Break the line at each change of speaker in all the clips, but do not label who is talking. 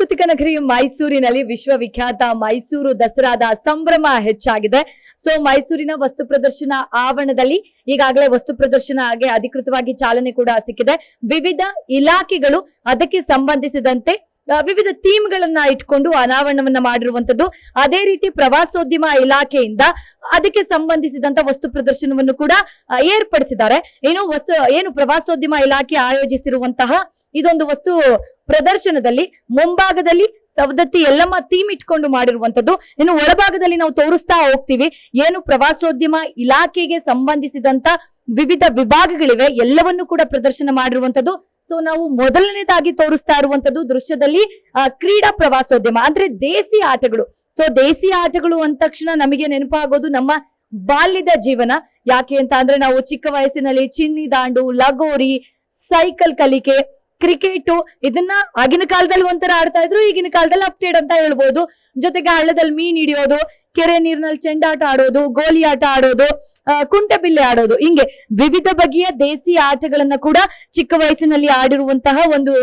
ಸಾಂಸ್ಕೃತಿಕ ನಗರಿ ಮೈಸೂರಿನಲ್ಲಿ ವಿಶ್ವವಿಖ್ಯಾತ ಮೈಸೂರು ದಸರಾದ ಸಂಭ್ರಮ ಹೆಚ್ಚಾಗಿದೆ. ಸೊ ಮೈಸೂರಿನ ವಸ್ತು ಪ್ರದರ್ಶನ ಆವರಣದಲ್ಲಿ ಈಗಾಗಲೇ ವಸ್ತು ಪ್ರದರ್ಶನ ಹಾಗೆ ಅಧಿಕೃತವಾಗಿ ಚಾಲನೆ ಕೂಡ ಸಿಕ್ಕಿದೆ. ವಿವಿಧ ಇಲಾಖೆಗಳು ಅದಕ್ಕೆ ಸಂಬಂಧಿಸಿದಂತೆ ವಿವಿಧ ಥೀಮ್ ಗಳನ್ನ ಇಟ್ಕೊಂಡು ಅನಾವರಣವನ್ನ ಮಾಡಿರುವಂತದ್ದು. ಅದೇ ರೀತಿ ಪ್ರವಾಸೋದ್ಯಮ ಇಲಾಖೆಯಿಂದ ಅದಕ್ಕೆ ಸಂಬಂಧಿಸಿದಂತ ವಸ್ತು ಪ್ರದರ್ಶನವನ್ನು ಕೂಡ ಏರ್ಪಡಿಸಿದ್ದಾರೆ. ಏನು ವಸ್ತು, ಏನು ಪ್ರವಾಸೋದ್ಯಮ ಇಲಾಖೆ ಆಯೋಜಿಸಿರುವಂತಹ ಇದೊಂದು ವಸ್ತು ಪ್ರದರ್ಶನದಲ್ಲಿ ಮುಂಭಾಗದಲ್ಲಿ ಸವದತ್ತಿ ಎಲ್ಲಮ್ಮ ಥೀಮ್ ಇಟ್ಕೊಂಡು ಮಾಡಿರುವಂತದ್ದು ಇನ್ನು ಒಳಭಾಗದಲ್ಲಿ ನಾವು ತೋರಿಸ್ತಾ ಹೋಗ್ತೀವಿ. ಏನು ಪ್ರವಾಸೋದ್ಯಮ ಇಲಾಖೆಗೆ ಸಂಬಂಧಿಸಿದಂತ ವಿವಿಧ ವಿಭಾಗಗಳಿವೆ. ಎಲ್ಲವನ್ನು ಕೂಡ ಪ್ರದರ್ಶನ ಮಾಡಿರುವಂತದ್ದು ಸೊ ನಾವು ಮೊದಲನೇದಾಗಿ ತೋರಿಸ್ತಾ ಇರುವಂತದ್ದು ದೃಶ್ಯದಲ್ಲಿ ಕ್ರೀಡಾ ಪ್ರವಾಸೋದ್ಯಮ, ಅಂದ್ರೆ ದೇಸಿ ಆಟಗಳು. ಸೊ ದೇಸಿ ಆಟಗಳು ಅಂದ ತಕ್ಷಣ ನಮಗೆ ನೆನಪಾಗೋದು ನಮ್ಮ ಬಾಲ್ಯದ ಜೀವನ. ಯಾಕೆ ಅಂತ ಅಂದ್ರೆ ನಾವು ಚಿಕ್ಕ ವಯಸ್ಸಿನಲ್ಲಿ ಚಿನ್ನಿ ದಾಂಡು, ಲಗೋರಿ, ಸೈಕಲ್ ಕಲಿಕೆ ಕ್ರಿಕೆಟ್ ಇದನ್ನ ಆಗಿನ ಕಾಲದಲ್ಲಿ ಒಂಥರ ಆಡ್ತಾ ಇದ್ರು, ಈಗಿನ ಕಾಲದಲ್ಲಿ ಅಪ್ಡೇಟ್ ಅಂತ ಹೇಳ್ಬೋದು. ಜೊತೆಗೆ ಹಳ್ಳದಲ್ಲಿ ಮೀನ್ ಹಿಡಿಯೋದು, ಕೆರೆ ನೀರಿನಲ್ಲಿ ಚೆಂಡಾಟ ಆಡೋದು, ಗೋಲಿ ಆಟ ಆಡೋದು ಕುಂಟೆಬಿಲ್ಲೆ ಆಡೋದು. ಹಿಂಗೆ ವಿವಿಧ ಬಗೆಯ ದೇಸಿ ಆಟಗಳನ್ನ ಕೂಡ ಚಿಕ್ಕ ವಯಸ್ಸಿನಲ್ಲಿ ಆಡಿರುವಂತಹ ಒಂದು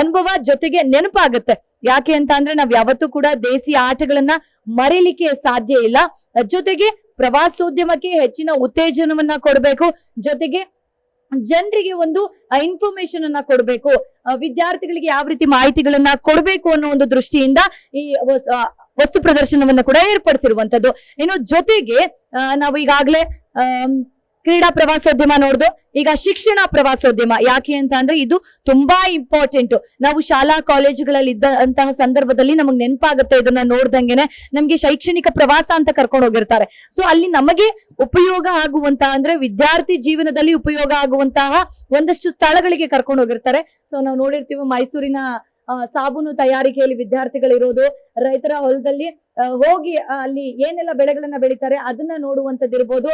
ಅನುಭವ ಜೊತೆಗೆ ನೆನಪಾಗುತ್ತೆ. ಯಾಕೆ ಅಂತ ಅಂದ್ರೆ ನಾವ್ ಯಾವತ್ತೂ ಕೂಡ ದೇಸಿ ಆಟಗಳನ್ನ ಮರೀಲಿಕ್ಕೆ ಸಾಧ್ಯ ಇಲ್ಲ. ಜೊತೆಗೆ ಪ್ರವಾಸೋದ್ಯಮಕ್ಕೆ ಹೆಚ್ಚಿನ ಉತ್ತೇಜನವನ್ನ ಕೊಡಬೇಕು. ಜೊತೆಗೆ ಜನರಿಗೆ ಒಂದು ಇನ್ಫಾರ್ಮೇಶನ್ ಅನ್ನ ಕೊಡಬೇಕು. ವಿದ್ಯಾರ್ಥಿಗಳಿಗೆ ಯಾವ ರೀತಿ ಮಾಹಿತಿಗಳನ್ನ ಕೊಡಬೇಕು ಅನ್ನೋ ಒಂದು ದೃಷ್ಟಿಯಿಂದ ಈ ವಸ್- ವಸ್ತು ಪ್ರದರ್ಶನವನ್ನ ಕೂಡ ಏರ್ಪಡಿಸಿರುವಂತದ್ದು ಇನ್ನು ಜೊತೆಗೆ ನಾವು ಈಗಾಗಲೇ ಕ್ರೀಡಾ ಪ್ರವಾಸೋದ್ಯಮ ನೋಡ್ದು, ಈಗ ಶಿಕ್ಷಣ ಪ್ರವಾಸೋದ್ಯಮ. ಯಾಕೆ ಅಂತ ಅಂದ್ರೆ ಇದು ತುಂಬಾ ಇಂಪಾರ್ಟೆಂಟ್ ನಾವು ಶಾಲಾ ಕಾಲೇಜುಗಳಲ್ಲಿ ಇದ್ದಂತಹ ಸಂದರ್ಭದಲ್ಲಿ ನಮಗ್ ನೆನಪಾಗುತ್ತೆ ಇದನ್ನ ನೋಡ್ದಂಗೆನೆ ನಮ್ಗೆ ಶೈಕ್ಷಣಿಕ ಪ್ರವಾಸ ಅಂತ ಕರ್ಕೊಂಡು ಹೋಗಿರ್ತಾರೆ. ಸೊ ಅಲ್ಲಿ ನಮಗೆ ಉಪಯೋಗ ಆಗುವಂತಹ ಅಂದ್ರೆ ವಿದ್ಯಾರ್ಥಿ ಜೀವನದಲ್ಲಿ ಉಪಯೋಗ ಆಗುವಂತಹ ಒಂದಷ್ಟು ಸ್ಥಳಗಳಿಗೆ ಕರ್ಕೊಂಡು ಹೋಗಿರ್ತಾರೆ. ಸೊ ನಾವು ನೋಡಿರ್ತೀವಿ ಮೈಸೂರಿನ ಸಾಬೂನು ತಯಾರಿಕೆಯಲ್ಲಿ ವಿದ್ಯಾರ್ಥಿಗಳಿರೋದು. ರೈತರ ಹೊಲದಲ್ಲಿ ಹೋಗಿ ಅಲ್ಲಿ ಏನೆಲ್ಲ ಬೆಳೆಗಳನ್ನ ಬೆಳಿತಾರೆ, ಅದನ್ನ ನೋಡುವಂತದ್ದಿರ್ಬೋದು.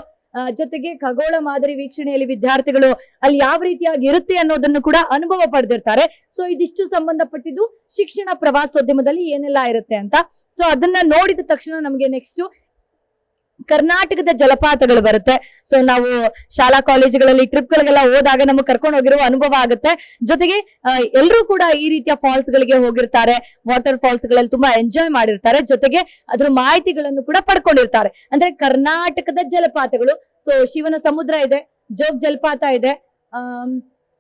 ಜೊತೆಗೆ ಖಗೋಳ ಮಾದರಿ ವೀಕ್ಷಣೆಯಲ್ಲಿ ವಿದ್ಯಾರ್ಥಿಗಳು ಅಲ್ಲಿ ಯಾವ ರೀತಿಯಾಗಿ ಇರುತ್ತೆ ಅನ್ನೋದನ್ನು ಕೂಡ ಅನುಭವ ಪಡೆದಿರ್ತಾರೆ. ಸೊ ಇದಿಷ್ಟು ಸಂಬಂಧಪಟ್ಟಿದ್ದು ಶಿಕ್ಷಣ ಪ್ರವಾಸೋದ್ಯಮದಲ್ಲಿ ಏನೆಲ್ಲ ಇರುತ್ತೆ ಅಂತ. ಸೊ ಅದನ್ನ ನೋಡಿದ ತಕ್ಷಣ ನಮಗೆ ನೆಕ್ಸ್ಟ್ ಕರ್ನಾಟಕದ ಜಲಪಾತಗಳು ಬರುತ್ತೆ. ಸೊ ನಾವು ಶಾಲಾ ಕಾಲೇಜುಗಳಲ್ಲಿ ಟ್ರಿಪ್ಗಳಿಗೆಲ್ಲ ಹೋದಾಗ ನಮಗೆ ಕರ್ಕೊಂಡು ಹೋಗಿರುವ ಅನುಭವ ಆಗುತ್ತೆ. ಜೊತೆಗೆ ಎಲ್ಲರೂ ಕೂಡ ಈ ರೀತಿಯ ಫಾಲ್ಸ್ ಗಳಿಗೆ ಹೋಗಿರ್ತಾರೆ. ವಾಟರ್ ಫಾಲ್ಸ್ಗಳಲ್ಲಿ ತುಂಬಾ ಎಂಜಾಯ್ ಮಾಡಿರ್ತಾರೆ. ಜೊತೆಗೆ ಅದ್ರ ಮಾಹಿತಿಗಳನ್ನು ಕೂಡ ಪಡ್ಕೊಂಡಿರ್ತಾರೆ. ಅಂದ್ರೆ ಕರ್ನಾಟಕದ ಜಲಪಾತಗಳು. ಸೊ ಶಿವನ ಸಮುದ್ರ ಇದೆ, ಜೋಗ್ ಜಲಪಾತ ಇದೆ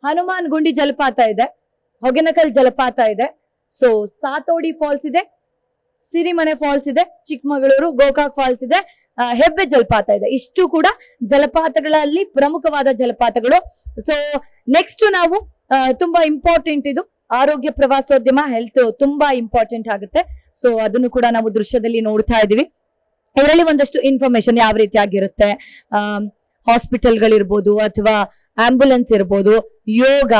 ಹನುಮಾನ್ ಗುಂಡಿ ಜಲಪಾತ ಇದೆ, ಹೊಗೆನಕಲ್ ಜಲಪಾತ ಇದೆ. ಸೊ ಸಾತೋಡಿ ಫಾಲ್ಸ್ ಇದೆ, ಸಿರಿಮನೆ ಫಾಲ್ಸ್ ಇದೆ, ಚಿಕ್ಕಮಗಳೂರು, ಗೋಕಾಕ್ ಫಾಲ್ಸ್ ಇದೆ. ಹೆಬ್ಬೆ ಜಲಪಾತ ಇದೆ. ಇಷ್ಟು ಕೂಡ ಜಲಪಾತಗಳಲ್ಲಿ ಪ್ರಮುಖವಾದ ಜಲಪಾತಗಳು. ಸೊ ನೆಕ್ಸ್ಟ್ ನಾವು ತುಂಬಾ ಇಂಪಾರ್ಟೆಂಟ್ ಇದು. ಆರೋಗ್ಯ ಪ್ರವಾಸೋದ್ಯಮ ಹೆಲ್ತ್ ತುಂಬಾ ಇಂಪಾರ್ಟೆಂಟ್ ಆಗುತ್ತೆ. ಸೊ ಅದನ್ನು ಕೂಡ ನಾವು ದೃಶ್ಯದಲ್ಲಿ ನೋಡ್ತಾ ಇದೀವಿ ಇದರಲ್ಲಿ ಒಂದಷ್ಟು ಇನ್ಫಾರ್ಮೇಶನ್ ಯಾವ ರೀತಿ ರೀತಿಯಾಗಿರುತ್ತೆ ಹಾಸ್ಪಿಟಲ್ಗಳಿರ್ಬೋದು ಅಥವಾ ಆಂಬ್ಯುಲೆನ್ಸ್ ಇರ್ಬೋದು, ಯೋಗ,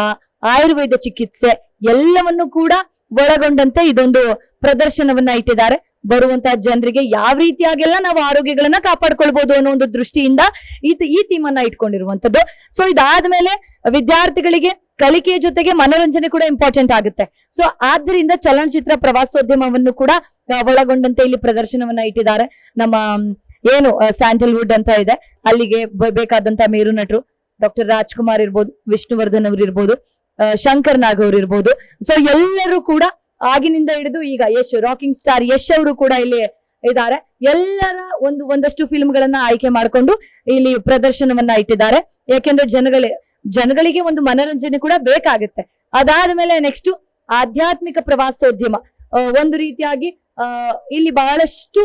ಆಯುರ್ವೇದ ಚಿಕಿತ್ಸೆ ಎಲ್ಲವನ್ನು ಕೂಡ ಒಳಗೊಂಡಂತೆ ಇದೊಂದು ಪ್ರದರ್ಶನವನ್ನ ಇಟ್ಟಿದ್ದಾರೆ. ಬರುವಂತಹ ಜನರಿಗೆ ಯಾವ ರೀತಿಯಾಗೆಲ್ಲ ನಾವು ಆರೋಗ್ಯಗಳನ್ನ ಕಾಪಾಡ್ಕೊಳ್ಬಹುದು ಅನ್ನೋ ಒಂದು ದೃಷ್ಟಿಯಿಂದ ಈ ಥೀಮ್ ಅನ್ನ ಇಟ್ಕೊಂಡಿರುವಂತದ್ದು ಸೊ ಇದಾದ್ಮೇಲೆ ವಿದ್ಯಾರ್ಥಿಗಳಿಗೆ ಕಲಿಕೆಯ ಜೊತೆಗೆ ಮನೋರಂಜನೆ ಕೂಡ ಇಂಪಾರ್ಟೆಂಟ್ ಆಗುತ್ತೆ. ಸೊ ಆದ್ರಿಂದ ಚಲನಚಿತ್ರ ಪ್ರವಾಸೋದ್ಯಮವನ್ನು ಕೂಡ ಒಳಗೊಂಡಂತೆ ಇಲ್ಲಿ ಪ್ರದರ್ಶನವನ್ನ ಇಟ್ಟಿದ್ದಾರೆ. ನಮ್ಮ ಏನು ಸ್ಯಾಂಡಲ್ವುಡ್ ಅಂತ ಇದೆ. ಅಲ್ಲಿಗೆ ಬೇಕಾದಂತ ಮೇರು ನಟರು, ಡಾಕ್ಟರ್ ರಾಜ್ಕುಮಾರ್ ಇರ್ಬೋದು, ವಿಷ್ಣುವರ್ಧನ್ ಅವ್ರು ಇರ್ಬೋದು ಶಂಕರ್ ನಾಗ್ ಅವ್ರು ಇರ್ಬೋದು. ಸೊ ಎಲ್ಲರೂ ಕೂಡ ಆಗಿನಿಂದ ಹಿಡಿದು ಈಗ ಯಶ್ ರಾಕಿಂಗ್ ಸ್ಟಾರ್ ಯಶ್ ಅವರು ಕೂಡ ಇಲ್ಲಿ ಇದ್ದಾರೆ. ಎಲ್ಲರ ಒಂದು, ಒಂದಷ್ಟು ಫಿಲ್ಮ್ ಗಳನ್ನ ಆಯ್ಕೆ ಮಾಡಿಕೊಂಡು ಇಲ್ಲಿ ಪ್ರದರ್ಶನವನ್ನ ಇಟ್ಟಿದ್ದಾರೆ. ಯಾಕೆಂದ್ರೆ ಜನಗಳೇ, ಜನಗಳಿಗೆ ಒಂದು ಮನರಂಜನೆ ಕೂಡ ಬೇಕಾಗುತ್ತೆ. ಅದಾದ್ಮೇಲೆ ನೆಕ್ಸ್ಟ್ ಆಧ್ಯಾತ್ಮಿಕ ಪ್ರವಾಸೋದ್ಯಮ. ಒಂದು ರೀತಿಯಾಗಿ ಇಲ್ಲಿ ಬಹಳಷ್ಟು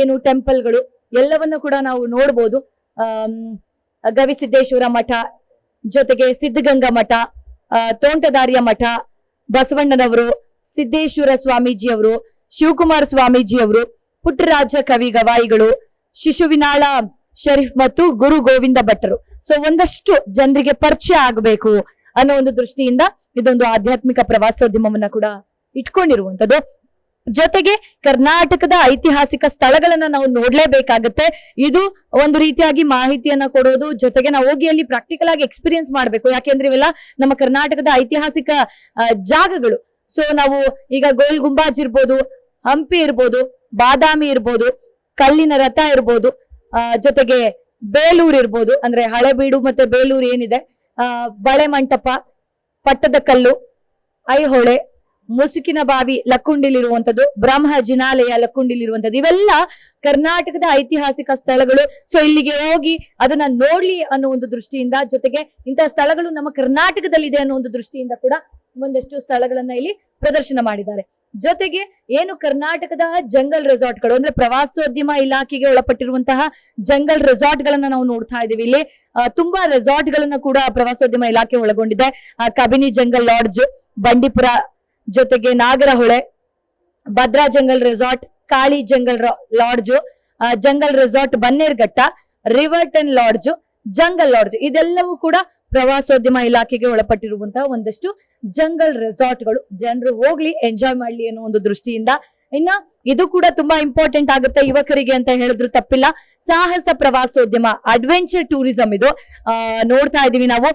ಏನು ಟೆಂಪಲ್ಗಳು ಎಲ್ಲವನ್ನ ಕೂಡ ನಾವು ನೋಡ್ಬೋದು. ಗವಿಸಿದ್ದೇಶ್ವರ ಮಠ, ಜೊತೆಗೆ ಸಿದ್ಧಗಂಗಾ ಮಠ ತೋಂಟದಾರ್ಯ ಮಠ, ಬಸವಣ್ಣನವರು ಸಿದ್ದೇಶ್ವರ ಸ್ವಾಮೀಜಿ ಅವರು ಶಿವಕುಮಾರ ಸ್ವಾಮೀಜಿ ಅವರು ಪುಟ್ಟರಾಜ ಕವಿ ಗವಾಯಿಗಳು ಶಿಶುವಿನಾಳ ಶರೀಫ್ ಮತ್ತು ಗುರು ಗೋವಿಂದ ಭಟ್ರು ಸೊ ಒಂದಷ್ಟು ಜನರಿಗೆ ಪರಿಚಯ ಆಗಬೇಕು ಅನ್ನೋ ಒಂದು ದೃಷ್ಟಿಯಿಂದ ಇದೊಂದು ಆಧ್ಯಾತ್ಮಿಕ ಪ್ರವಾಸೋದ್ಯಮವನ್ನ ಕೂಡ ಇಟ್ಕೊಂಡಿರುವಂತದ್ದು ಜೊತೆಗೆ ಕರ್ನಾಟಕದ ಐತಿಹಾಸಿಕ ಸ್ಥಳಗಳನ್ನ ನಾವು ನೋಡ್ಲೇಬೇಕಾಗತ್ತೆ. ಇದು ಒಂದು ರೀತಿಯಾಗಿ ಮಾಹಿತಿಯನ್ನ ಕೊಡೋದು, ಜೊತೆಗೆ ನಾವು ಹೋಗಿ ಅಲ್ಲಿ ಪ್ರಾಕ್ಟಿಕಲ್ ಆಗಿ ಎಕ್ಸ್ಪೀರಿಯನ್ಸ್ ಮಾಡ್ಬೇಕು. ಯಾಕೆಂದ್ರೆ ಇವೆಲ್ಲ ನಮ್ಮ ಕರ್ನಾಟಕದ ಐತಿಹಾಸಿಕ ಜಾಗಗಳು. ಸೊ ನಾವು ಈಗ ಗೋಲ್ ಗುಂಬಾಜ್ ಇರ್ಬೋದು, ಹಂಪಿ ಇರ್ಬೋದು, ಬಾದಾಮಿ ಇರ್ಬೋದು, ಕಲ್ಲಿನ ರಥ ಇರ್ಬೋದು ಜೊತೆಗೆ ಬೇಲೂರು ಇರ್ಬೋದು, ಅಂದ್ರೆ ಹಳೆಬೀಡು ಮತ್ತೆ ಬೇಲೂರು ಏನಿದೆ ಬಳೆ ಮಂಟಪ, ಪಟ್ಟದ ಕಲ್ಲು, ಐಹೊಳೆ, ಮುಸುಕಿನ ಬಾವಿ ಲಕ್ಕುಂಡಿಲಿರುವಂತದ್ದು ಬ್ರಹ್ಮ ಜಿನಾಲಯ ಲಕ್ಕುಂಡಿಲಿರುವಂತದ್ದು ಇವೆಲ್ಲ ಕರ್ನಾಟಕದ ಐತಿಹಾಸಿಕ ಸ್ಥಳಗಳು. ಸೊ ಇಲ್ಲಿಗೆ ಹೋಗಿ ಅದನ್ನ ನೋಡ್ಲಿ ಅನ್ನೋ ಒಂದು ದೃಷ್ಟಿಯಿಂದ, ಜೊತೆಗೆ ಇಂತಹ ಸ್ಥಳಗಳು ನಮ್ಮ ಕರ್ನಾಟಕದಲ್ಲಿದೆ ಅನ್ನೋ ಒಂದು ದೃಷ್ಟಿಯಿಂದ ಕೂಡ ಒಂದಷ್ಟು ಸ್ಥಳಗಳನ್ನ ಇಲ್ಲಿ ಪ್ರದರ್ಶನ ಮಾಡಿದ್ದಾರೆ. ಜೊತೆಗೆ ಏನು ಕರ್ನಾಟಕದ ಜಂಗಲ್ ರೆಸಾರ್ಟ್ಗಳು ಅಂದ್ರೆ ಪ್ರವಾಸೋದ್ಯಮ ಇಲಾಖೆಗೆ ಒಳಪಟ್ಟಿರುವಂತಹ ಜಂಗಲ್ ರೆಸಾರ್ಟ್ ಗಳನ್ನ ನಾವು ನೋಡ್ತಾ ಇದೀವಿ ಇಲ್ಲಿ ತುಂಬಾ ರೆಸಾರ್ಟ್ ಗಳನ್ನ ಕೂಡ ಪ್ರವಾಸೋದ್ಯಮ ಇಲಾಖೆ ಒಳಗೊಂಡಿದೆ. ಕಬಿನಿ ಜಂಗಲ್ ಲಾಡ್ಜ್, ಬಂಡೀಪುರ ಜೊತೆಗೆ Nagarhole, Bhadra jungle resort, Kali jungle lodge jungle resort Bannerghatta, Riverton lodge, jungle lodge ಇದೆಲ್ಲವೂ ಕೂಡ ಪ್ರವಾಸೋದ್ಯಮ ಇಲಾಖೆಗೆ ಒಳಪಟ್ಟಿರುವಂತಹ ಒಂದಷ್ಟು ಜಂಗಲ್ ರೆಸಾರ್ಟ್ಗಳು. ಜನರು ಹೋಗ್ಲಿ, ಎಂಜಾಯ್ ಮಾಡ್ಲಿ ಅನ್ನೋ ಒಂದು ದೃಷ್ಟಿಯಿಂದ. ಇನ್ನ ಇದು ಕೂಡ ತುಂಬಾ ಇಂಪಾರ್ಟೆಂಟ್ ಆಗುತ್ತೆ ಯುವಕರಿಗೆ ಅಂತ ಹೇಳಿದ್ರು ತಪ್ಪಿಲ್ಲ. ಸಾಹಸ ಪ್ರವಾಸೋದ್ಯಮ, ಅಡ್ವೆಂಚರ್ ಟೂರಿಸಂ ಇದು. ನೋಡ್ತಾ ಇದೀವಿ ನಾವು.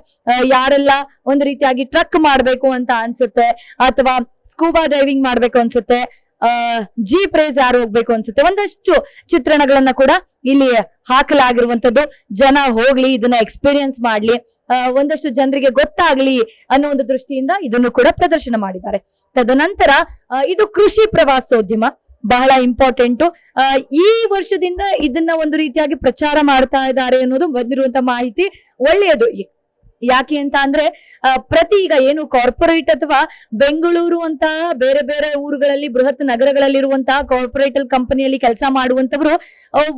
ಯಾರೆಲ್ಲ ಒಂದು ರೀತಿಯಾಗಿ ಟ್ರಕ್ ಮಾಡ್ಬೇಕು ಅಂತ ಅನ್ಸುತ್ತೆ, ಅಥವಾ ಸ್ಕೂಬಾ ಡೈವಿಂಗ್ ಮಾಡ್ಬೇಕು ಅನ್ಸುತ್ತೆ ಜೀಪ್ ರೇಸ್ ಯಾರು ಹೋಗ್ಬೇಕು ಅನ್ಸುತ್ತೆ, ಒಂದಷ್ಟು ಚಿತ್ರಣಗಳನ್ನ ಕೂಡ ಇಲ್ಲಿ ಹಾಕಲಾಗಿರುವಂತದ್ದು ಜನ ಹೋಗ್ಲಿ, ಇದನ್ನ ಎಕ್ಸ್ಪೀರಿಯನ್ಸ್ ಮಾಡ್ಲಿ. ಒಂದಷ್ಟು ಜನರಿಗೆ ಗೊತ್ತಾಗ್ಲಿ ಅನ್ನೋ ಒಂದು ದೃಷ್ಟಿಯಿಂದ ಇದನ್ನು ಕೂಡ ಪ್ರದರ್ಶನ ಮಾಡಿದ್ದಾರೆ. ತದನಂತರ ಇದು ಕೃಷಿ ಪ್ರವಾಸೋದ್ಯಮ, ಬಹಳ ಇಂಪಾರ್ಟೆಂಟು. ಈ ವರ್ಷದಿಂದ ಇದನ್ನ ಒಂದು ರೀತಿಯಾಗಿ ಪ್ರಚಾರ ಮಾಡ್ತಾ ಇದ್ದಾರೆ ಅನ್ನೋದು ಬಂದಿರುವಂತ ಮಾಹಿತಿ ಒಳ್ಳೆಯದು. ಯಾಕೆ ಅಂತ ಅಂದ್ರೆ ಪ್ರತಿ ಈಗ ಏನು ಕಾರ್ಪೊರೇಟ್ ಅಥವಾ ಬೆಂಗಳೂರು ಅಂತ ಬೇರೆ ಬೇರೆ ಊರುಗಳಲ್ಲಿ, ಬೃಹತ್ ನಗರಗಳಲ್ಲಿರುವಂತಹ ಕಾರ್ಪೊರೇಟ್ ಕಂಪನಿಯಲ್ಲಿ ಕೆಲಸ ಮಾಡುವಂತವರು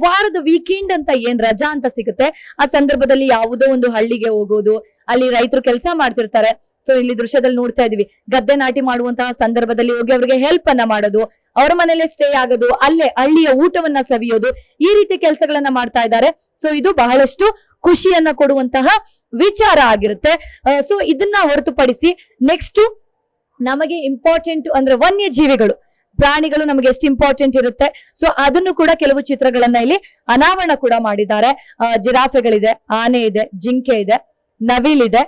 ವಾರದ ವೀಕೆಂಡ್ ಅಂತ ಏನ್ ರಜಾ ಅಂತ ಸಿಗುತ್ತೆ. ಆ ಸಂದರ್ಭದಲ್ಲಿ ಯಾವುದೋ ಒಂದು ಹಳ್ಳಿಗೆ ಹೋಗೋದು, ಅಲ್ಲಿ ರೈತರು ಕೆಲಸ ಮಾಡ್ತಿರ್ತಾರೆ. ಸೊ ಇಲ್ಲಿ ದೃಶ್ಯದಲ್ಲಿ ನೋಡ್ತಾ ಇದೀವಿ. ಗದ್ದೆ ನಾಟಿ ಮಾಡುವಂತಹ ಸಂದರ್ಭದಲ್ಲಿ ಹೋಗಿ ಅವರಿಗೆ ಹೆಲ್ಪ್ ಅನ್ನ ಮಾಡೋದು, ಅವರ ಮನೇಲೆ ಸ್ಟೇ ಆಗೋದು, ಅಲ್ಲೇ ಹಳ್ಳಿಯ ಊಟವನ್ನ ಸವಿಯೋದು, ಈ ರೀತಿ ಕೆಲಸಗಳನ್ನ ಮಾಡ್ತಾ ಇದ್ದಾರೆ. ಸೊ ಇದು ಬಹಳಷ್ಟು ಖುಷಿಯನ್ನ ಕೊಡುವಂತಹ ವಿಚಾರ ಆಗಿರುತ್ತೆ. ಸೊ ಇದನ್ನ ಹೊರತುಪಡಿಸಿ ನೆಕ್ಸ್ಟ್ ನಮಗೆ ಇಂಪಾರ್ಟೆಂಟ್ ಅಂದ್ರೆ ವನ್ಯಜೀವಿಗಳು. ಪ್ರಾಣಿಗಳು ನಮಗೆ ಎಷ್ಟು ಇಂಪಾರ್ಟೆಂಟ್ ಇರುತ್ತೆ. ಸೊ ಅದನ್ನು ಕೂಡ ಕೆಲವು ಚಿತ್ರಗಳನ್ನ ಇಲ್ಲಿ ಅನಾವರಣ ಕೂಡ ಮಾಡಿದ್ದಾರೆ. ಜಿರಾಫೆಗಳಿದೆ ಆನೆ ಇದೆ ಜಿಂಕೆ ಇದೆ ನವಿಲಿದೆ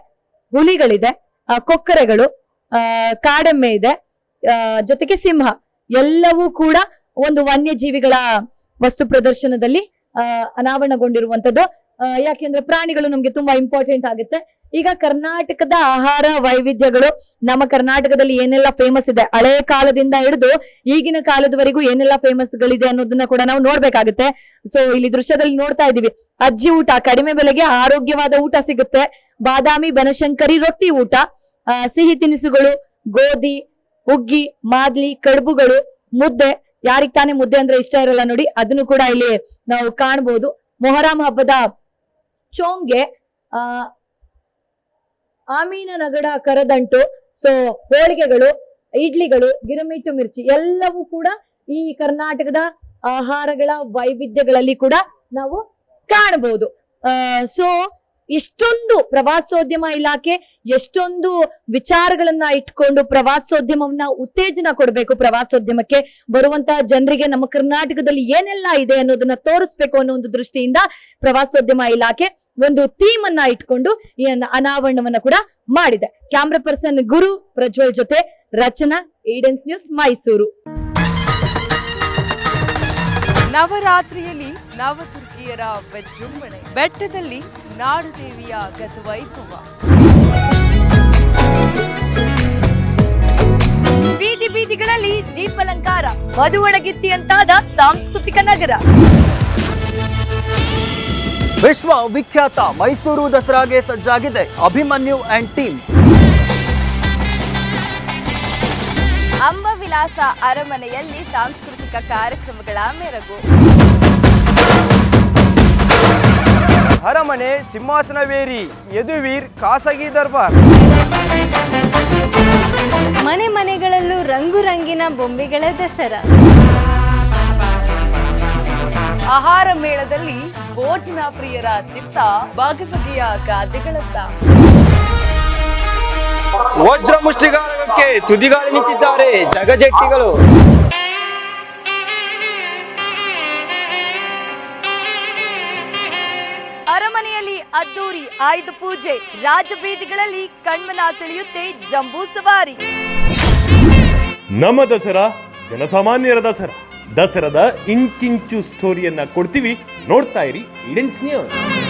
ಹುಲಿಗಳಿದೆ ಕೊಕ್ಕರೆಗಳು ಆ, ಕಾಡೆಮ್ಮೆ ಇದೆ ಜೊತೆಗೆ ಸಿಂಹ. ಎಲ್ಲವೂ ಕೂಡ ಒಂದು ವನ್ಯಜೀವಿಗಳ ವಸ್ತು ಪ್ರದರ್ಶನದಲ್ಲಿ ಅನಾವರಣಗೊಂಡಿರುವಂತದ್ದು. ಯಾಕೆಂದ್ರೆ ಪ್ರಾಣಿಗಳು ನಮ್ಗೆ ತುಂಬಾ ಇಂಪಾರ್ಟೆಂಟ್ ಆಗುತ್ತೆ. ಈಗ ಕರ್ನಾಟಕದ ಆಹಾರ ವೈವಿಧ್ಯಗಳು, ನಮ್ಮ ಕರ್ನಾಟಕದಲ್ಲಿ ಏನೆಲ್ಲ ಫೇಮಸ್ ಇದೆ, ಹಳೆ ಕಾಲದಿಂದ ಹಿಡಿದು ಈಗಿನ ಕಾಲದವರೆಗೂ ಏನೆಲ್ಲ ಫೇಮಸ್ ಗಳಿದೆ ಅನ್ನೋದನ್ನ ಕೂಡ ನಾವು ನೋಡ್ಬೇಕಾಗುತ್ತೆ. ಸೊ ಇಲ್ಲಿ ದೃಶ್ಯದಲ್ಲಿ ನೋಡ್ತಾ ಇದೀವಿ ಅಜ್ಜಿ ಊಟ, ಕಡಿಮೆ ಬೆಲೆಗೆ ಆರೋಗ್ಯವಾದ ಊಟ ಸಿಗುತ್ತೆ. ಬಾದಾಮಿ, ಬನಶಂಕರಿ, ರೊಟ್ಟಿ ಊಟ. ಸಿಹಿ ತಿನಿಸುಗಳು, ಗೋಧಿ, ಹುಗ್ಗಿ, ಮಾದ್ಲಿ, ಕಡುಬುಗಳು, ಮುದ್ದೆ. ಯಾರಿಗ್ ತಾನೇ ಮುದ್ದೆ ಅಂದ್ರೆ ಇಷ್ಟ ಇರಲ್ಲ ನೋಡಿ, ಅದನ್ನು ಕೂಡ ಇಲ್ಲಿ ನಾವು ಕಾಣಬಹುದು ಮೊಹರಾಂ ಹಬ್ಬದ ಚೋಂಗೆ, ಆ ಆಮೀನ ನಗಡ ಕರದಂಟು, ಸೊ ಹೋಳಿಗೆಗಳು, ಇಡ್ಲಿಗಳು, ಗಿರಮಿಟ್ಟು ಮಿರ್ಚಿ ಎಲ್ಲವೂ ಕೂಡ ಈ ಕರ್ನಾಟಕದ ಆಹಾರಗಳ ವೈವಿಧ್ಯಗಳಲ್ಲಿ ಕೂಡ ನಾವು ಕಾಣಬಹುದು. ಸೊ ಎಷ್ಟೊಂದು ಪ್ರವಾಸೋದ್ಯಮ ಇಲಾಖೆ, ಎಷ್ಟೊಂದು ವಿಚಾರಗಳನ್ನ ಇಟ್ಕೊಂಡು ಪ್ರವಾಸೋದ್ಯಮವನ್ನ ಉತ್ತೇಜನ ಕೊಡಬೇಕು ಪ್ರವಾಸೋದ್ಯಮಕ್ಕೆ. ಬರುವಂತಹ ಜನರಿಗೆ ನಮ್ಮ ಕರ್ನಾಟಕದಲ್ಲಿ ಏನೆಲ್ಲ ಇದೆ ಅನ್ನೋದನ್ನ ತೋರಿಸ್ಬೇಕು ಅನ್ನೋ ಒಂದು ದೃಷ್ಟಿಯಿಂದ ಪ್ರವಾಸೋದ್ಯಮ ಇಲಾಖೆ ಒಂದು ಥೀಮ್ ಅನ್ನ ಇಟ್ಕೊಂಡು ಈ ಅನಾವರಣವನ್ನ ಕೂಡ ಮಾಡಿದೆ. ಕ್ಯಾಮ್ರಾ ಪರ್ಸನ್ ಗುರು ಪ್ರಜ್ವಲ್ ಜೊತೆ ರಚನಾ ಏಡೆನ್ಸ್ ನ್ಯೂಸ್ ಮೈಸೂರು
ನವರಾತ್ರಿಯಲ್ಲಿ ನವದುರ್ಗಿಯರ ವಿಜೃಂಭಣೆ. ಬೆಟ್ಟದಲ್ಲಿ ನಾಡುದೇವಿಯ ಗತವೈಭವ
ಬೀದಿ ಬೀದಿಗಳಲ್ಲಿ ದೀಪಲಂಕಾರ. ಮಧುವಣಗಿತ್ತಿಯಂತಾದ ಸಾಂಸ್ಕೃತಿಕ ನಗರ.
ವಿಶ್ವ ವಿಖ್ಯಾತ ಮೈಸೂರು ದಸರಾಗೆ ಸಜ್ಜಾಗಿದೆ ಅಭಿಮನ್ಯು ಅಂಡ್ ಟೀಮ್
ಅಂಬವಿಲಾಸ ಅರಮನೆಯಲ್ಲಿ ಸಾಂಸ್ಕೃತಿಕ ಕಾರ್ಯಕ್ರಮಗಳ ಮೆರಗು.
ಅರಮನೆ ಸಿಂಹಾಸನವೇರಿ ಯದುವೀರ್ ಖಾಸಗಿ ದರ್ಬಾರ್.
ಮನೆ ಮನೆಗಳಲ್ಲೂ ರಂಗು ರಂಗಿನ ಬೊಂಬೆಗಳ ದಸರಾ.
ಆಹಾರ ಮೇಳದಲ್ಲಿ ಭೋಜನ ಪ್ರಿಯರ ಚಿತ್ತ ಬಗೆ ಬಗೆಯ ಖಾದ್ಯಗಳತ್ತ
ವಜ್ರ ಮುಷ್ಟಿಗಾರಕ್ಕೆ ತುದಿಗಾಲಿ ನಿಂತಿದ್ದಾರೆ ಜಗಜೆಟ್ಟಿಗಳು.
ಅರಮನೆಯಲ್ಲಿ ಅದ್ದೂರಿ ಆಯುಧ ಪೂಜೆ ರಾಜಬೀದಿಗಳಲ್ಲಿ ಕಣ್ಮನ ಸೆಳೆಯುತ್ತೆ ಜಂಬೂ ಸವಾರಿ.
ನಮ್ಮ ದಸರಾ ಜನಸಾಮಾನ್ಯರ ದಸರಾ. ದಸರಾದ ಇಂಚಿಂಚು ಸ್ಟೋರಿಯನ್ನ ಕೊಡ್ತೀವಿ. ನೋಡ್ತಾ ಇರಿ ಇಡೆನ್ಸ್ ನ್ಯೂಸ್